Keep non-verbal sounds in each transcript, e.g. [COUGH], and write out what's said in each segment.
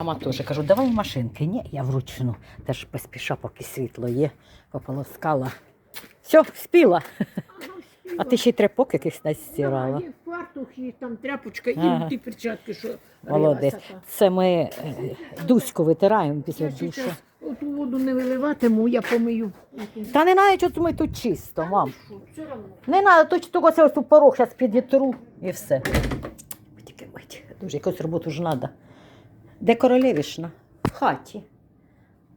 Мама теж кажу, давай машинки. Ні, я вручну. Теж поспіша, поки світло є, пополоскала. Все, спіла. А ти ще й тряпок якихось настирала. Є фартух, і там тряпочка, Ага. і ті перчатки, що Молодець. рилася та. Це ми е, дуську витираємо після Я душу. зараз оту воду не виливатиму, я помию. Та не навіть от ми тут чисто, мам. Що, все одно. Не треба, то тільки це ось тут порог зараз підітру і все. Тільки мить. Дуже якусь роботу ж треба. Де королевішна? В хаті.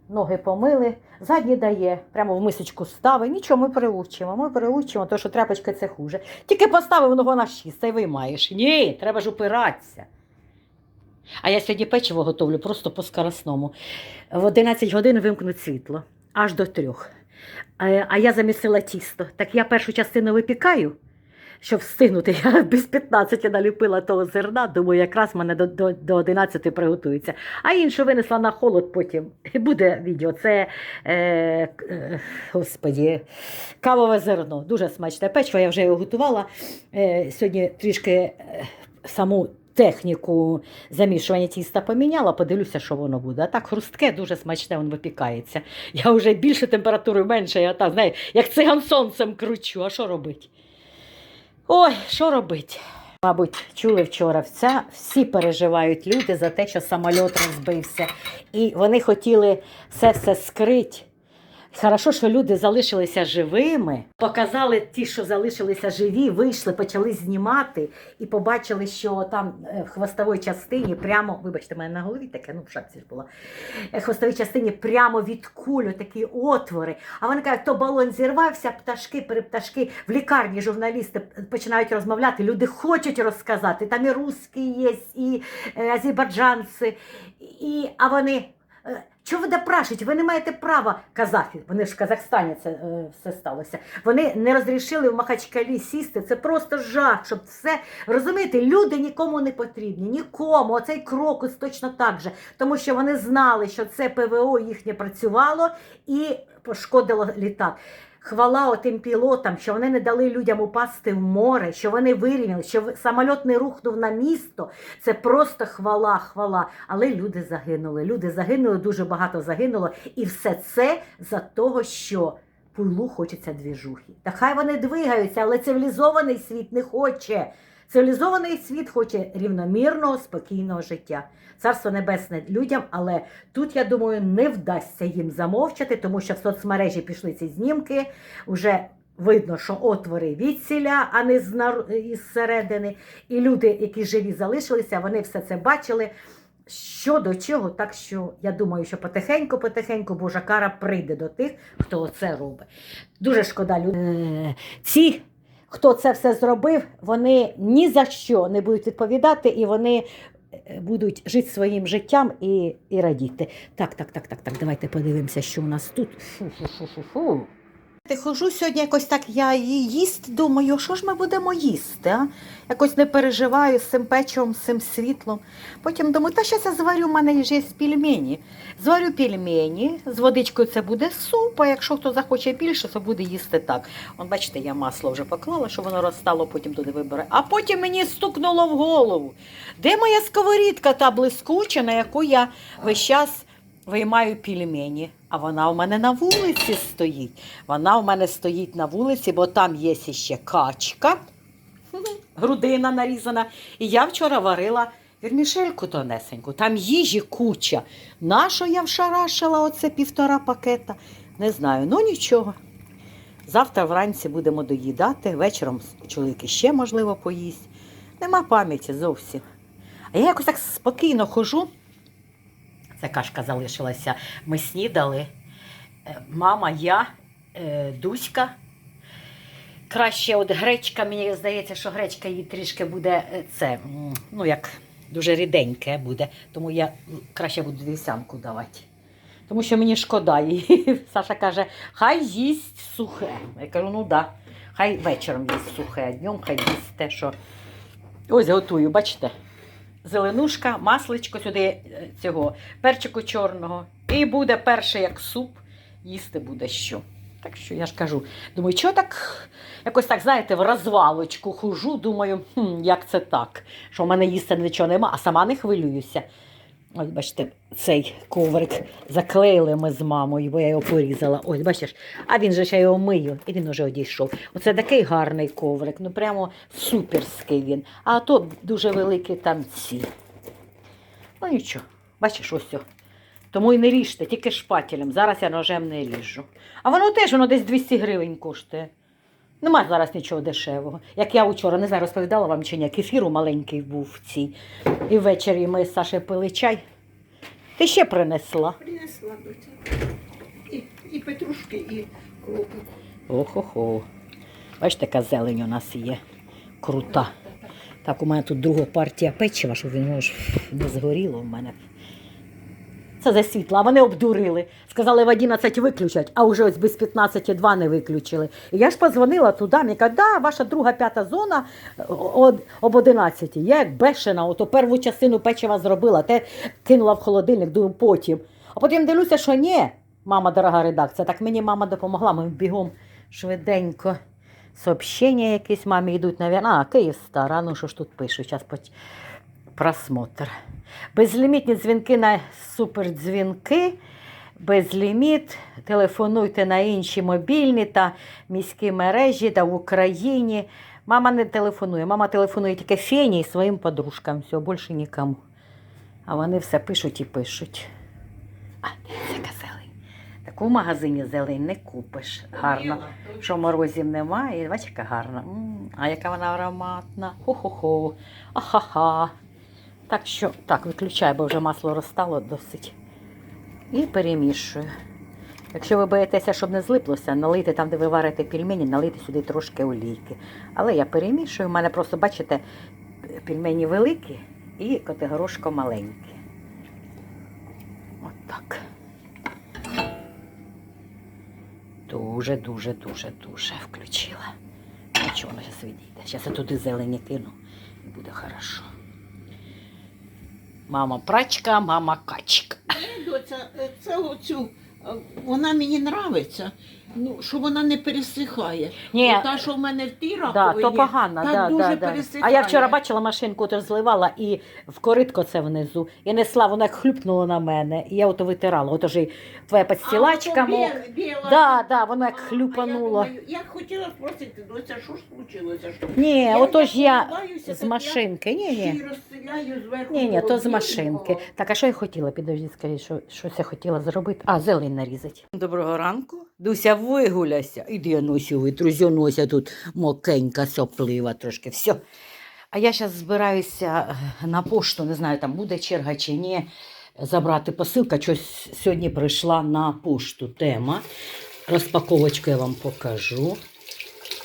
Ноги помили, задні дає, прямо в мисочку ставить. Нічого, ми переучимо. Ми переучимо, тому що тряпочка це хуже. Тільки поставив ногу на шість, й виймаєш. Ні, треба ж упиратися. А я сьогодні печиво готовлю просто по скоросному. В 11 годин вимкнуть світло, аж до трьох. Е, А я замісила тісто. Так я першу частину випікаю, щоб встигнути. [LAUGHS] Я без 15 наліпила того зерна, думаю, якраз мене до, до, до 11 приготується. А іншу винесла на холод потім. Буде відео. Це е, е, господі, кавове зерно. Дуже смачне печиво, я вже його готувала. Е, сьогодні трішки е, саму. Техніку замішування тіста поміняла, подивлюся, що воно буде. А так хрустке, дуже смачне, воно випікається. Я вже більше температури менше, я так, знаю, як циган сонцем кручу. А що робить? Ой, що робить? Мабуть, чули вчора вся, всі переживають люди за те, що самоліт розбився. І вони хотіли все все скрити. Хорошо, що люди залишилися живими, показали ті, що залишилися живі, вийшли, почали знімати і побачили, що там е, в хвостовій частині, прямо, вибачте, мене на голові таке, ну в шапці ж була, е, в хвостовій частині прямо від кулю такі отвори. А вони кажуть, то балон зірвався, пташки, перепташки. В лікарні журналісти починають розмовляти, люди хочуть розказати. Там і русські є, і е, азербайджанці, і, а вони. Чого ви допрашуєте? Ви не маєте права казахи. Вони ж в Казахстані це е, все сталося. Вони не розрішили в Махачкалі сісти. Це просто жах, щоб все розумієте, люди нікому не потрібні, нікому. Оцей крокус точно так же, тому що вони знали, що це ПВО їхнє працювало і пошкодило літак. Хвала отим пілотам, що вони не дали людям упасти в море, що вони вирівняли, що самоліт не рухнув на місто. Це просто хвала, хвала. Але люди загинули. Люди загинули, дуже багато загинуло. І все це за того, що пуйлу хочеться двіжухи. Та хай вони двигаються, але цивілізований світ не хоче. Цивілізований світ хоче рівномірного, спокійного життя. Царство небесне людям, але тут, я думаю, не вдасться їм замовчати, тому що в соцмережі пішли ці знімки. Уже видно, що отвори відсіля, а не із середини. І люди, які живі залишилися, вони все це бачили. Що до чого, так що я думаю, що потихеньку, потихеньку Божа кара прийде до тих, хто це робить. Дуже шкода людей. Ці, хто це все зробив, вони ні за що не будуть відповідати, і вони е, будуть жити своїм життям і, і радіти. Так, так, так, так, так. Давайте подивимося, що у нас тут. Фу-фу-фу-фу-фу. Ти хожу сьогодні якось так, я її їсти, думаю, що ж ми будемо їсти? а? Якось не переживаю з цим печивом, з цим світлом. Потім думаю, та щас я зварю, в мене ж є пельмені. Зварю пельмені, з водичкою це буде суп, а якщо хто захоче більше, то буде їсти так. От бачите, я масло вже поклала, щоб воно розстало, потім туди вибере. А потім мені стукнуло в голову. Де моя сковорідка та блискуча, на яку я весь час виймаю пельмені? А вона у мене на вулиці стоїть. Вона у мене стоїть на вулиці, бо там є ще качка, грудина нарізана. І я вчора варила вірмішельку тонесеньку. Там їжі куча. Нащо я вшарашила оце півтора пакета? Не знаю, ну нічого. Завтра вранці будемо доїдати, вечором чоловік іще, можливо, поїсть. Нема пам'яті зовсім. А я якось так спокійно хожу. Ця кашка залишилася. Ми снідали. Е, Мама, я, е, Дуська. Краще от гречка, мені здається, що гречка їй трішки буде е, це, ну як дуже ріденьке буде. Тому я краще буду вівсянку давати. Тому що мені шкода її. [LAUGHS] Саша каже, хай їсть сухе. Я кажу, ну да. Хай вечором їсть сухе, а днем хай їсть те, що. Ось готую, бачите? Зеленушка, масличко сюди е, цього перчику чорного. І буде перше як суп, їсти буде що. Так що я ж кажу, думаю, що так якось так, знаєте, в розвалочку хожу, думаю, хм, як це так, що в мене їсти нічого нема, а сама не хвилююся. Ось бачите, цей коврик заклеїли ми з мамою, бо я його порізала. Ось бачиш, а він же ще його мию, і він вже одійшов. Оце такий гарний коврик, ну прямо суперський він. А то дуже великі там ці. Ну нічого, бачиш, ось. о. Тому і не ріжте, тільки шпателем. Зараз я ножем не ріжу. А воно теж воно десь 200 гривень коштує. Нема зараз нічого дешевого. Як я вчора, не знаю, розповідала вам чи ні, кефіру маленький був в цій. І ввечері ми з Сашею пили чай. Ти ще принесла. Принесла до цього. І, і петрушки, і кропик. Охо-хо. Бачите, яка зелень у нас є. Крута. Так, у мене тут друга партія печива, щоб воно ж не згоріло в мене. Це за світло, а вони обдурили. Сказали в 11 виключать, а вже ось без 15 2 не виключили. І я ж позвонила туди, мені кажуть, да, ваша друга п'ята зона е, об 11. Я як бешена, ото перву частину печива зробила, те кинула в холодильник, думаю, потім. А потім дивлюся, що ні, мама дорога редакція. Так мені мама допомогла, ми бігом швиденько. Сообщення якісь мамі йдуть, навіть. А, Київ стара, ну що ж тут пишуть, зараз. Просмотр. Безлімітні дзвінки на супердзвінки. Безліміт. Телефонуйте на інші мобільні та міські мережі та в Україні. Мама не телефонує. Мама телефонує тільки Фені і своїм подружкам. Все, більше нікому. А вони все пишуть і пишуть. А, дивіться, зелень. Таку в магазині зелень не купиш. Гарно. Що морозів немає, бачиш, яка гарна. М, А яка вона ароматна. Хо-хо-хо. Ахаха. Так що, так, виключаю, бо вже масло розстало досить. І перемішую. Якщо ви боїтеся, щоб не злиплося, налийте там, де ви варите пельмені, налийте сюди трошки олійки. Але я перемішую, у мене просто, бачите, пельмені великі і котигорошко маленьке. От. Дуже, дуже, дуже, дуже включила. Нічого, зараз відійде. Зараз я туди зелені кину і буде хорошо. Мама прачка, мама качка. Доця, е, це оцю, е, вона мені нравиться, ну, що вона не пересихає. Ні, Та, що в мене в тій да, то погано. та Да, дуже да, да. А я вчора бачила машинку, то зливала і в коритко це внизу. І несла, вона як хлюпнула на мене. І я ото витирала. Ото ж і твоя підстілачка. Біл- біла. Да, да, вона як хлюпанула. А я, думаю, я хотіла спросити, доця, що ж случилося? Що? Ні, Я ото ж я наливаюся, з машинки. Ні, ні. ще розстріляю зверху. Ні, ні, то з машинки. Так, а що я хотіла? Підожди, скажіть, що щось я хотіла зробити. А, зелень нарізати. Доброго ранку. Дуся, вигуляйся. Іди, я носю витрузю, нося тут мокенька, соплива трошки. Все. А я зараз збираюся е, на пошту, не знаю, там буде черга чи ні, забрати посилка. Щось сьогодні прийшла на пошту тема. Розпаковочку я вам покажу.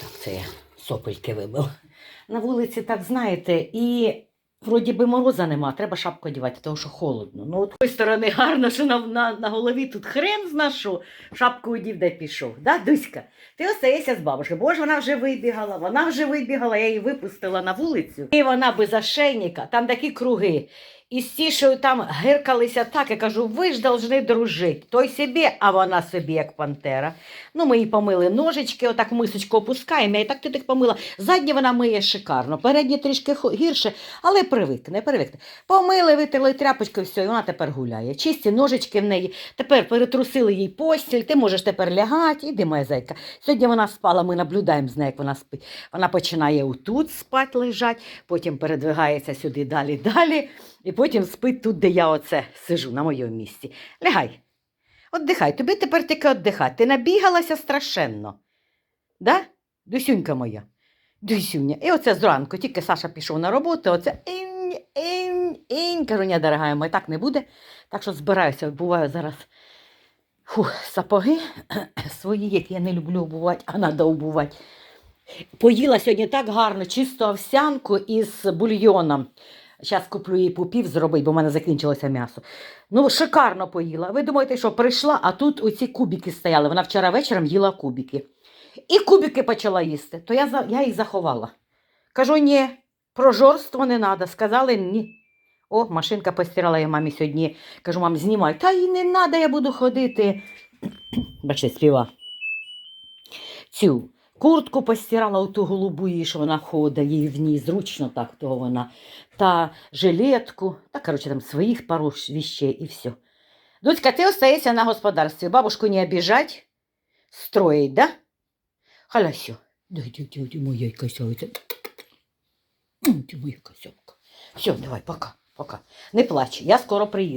Так, це я сопельки вибив. На вулиці, так знаєте, і вроді би мороза нема, треба шапку одягати, тому що холодно. Ну, от з тої сторони гарно, що на, на, на голові тут хрен зна шапку одів, де пішов. Да, Дуська? Ти остаєшся з бабушкою, бо ж вона вже вибігала, вона вже вибігала, я її випустила на вулицю. І вона без ошейника, там такі круги. І з тішою там гиркалися так, я кажу, ви ж должны дружити. Той собі, а вона собі, як пантера. Ну, ми їй помили ножички, отак мисочку опускаємо, я і так ти так помила. Задні вона миє шикарно, передні трішки гірше, але привикне, привикне. Помили, витерли тряпочкою, все, і вона тепер гуляє. Чисті ножички в неї. Тепер перетрусили їй постіль, ти можеш тепер лягати, іди, моя зайка. Сьогодні вона спала, ми наблюдаємо з нею, як вона спить. Вона починає отут спати лежать, потім передвигається сюди далі, далі, і потім спить тут, де я оце сижу, на моєму місці. Лягай. Отдихай, тобі тепер тільки віддихати. Ти набігалася страшенно. Да? Дусюнька моя. Дусюня. І оце зранку, тільки Саша пішов на роботу, оце інь, інь, інь. Кажу, ні, дорога моя, так не буде. Так що збираюся, буваю зараз фух, сапоги [CLEARS THROAT] свої, які я не люблю обувати, а треба обувати. Поїла сьогодні так гарно, чисту овсянку із бульйоном. Зараз куплю їй пупів зробити, бо в мене закінчилося м'ясо. Ну, шикарно поїла. Ви думаєте, що прийшла, а тут оці кубики стояли. Вона вчора вечором їла кубики. І кубики почала їсти. То я, я їх заховала. Кажу, ні, про жорство не треба. Сказали ні. О, машинка постирала я мамі сьогодні. Кажу, мам, знімай. Та й не треба, я буду ходити. [CLEARS THROAT] Бачите, співа. Цю Куртку постирала у ту голубу, її, що вона ходить, їй в ній зручно так, того вона. Та жилетку, та, коротше, там своїх пару вещей і все. Дуцька, ти остаєшся на господарстві. Бабушку не обіжать, строїть, да? Халясю. Дай, дай, дай, дай, моя косявиця. Ти моя косявка. Все, давай, пока, пока. Не плач, я скоро приїду.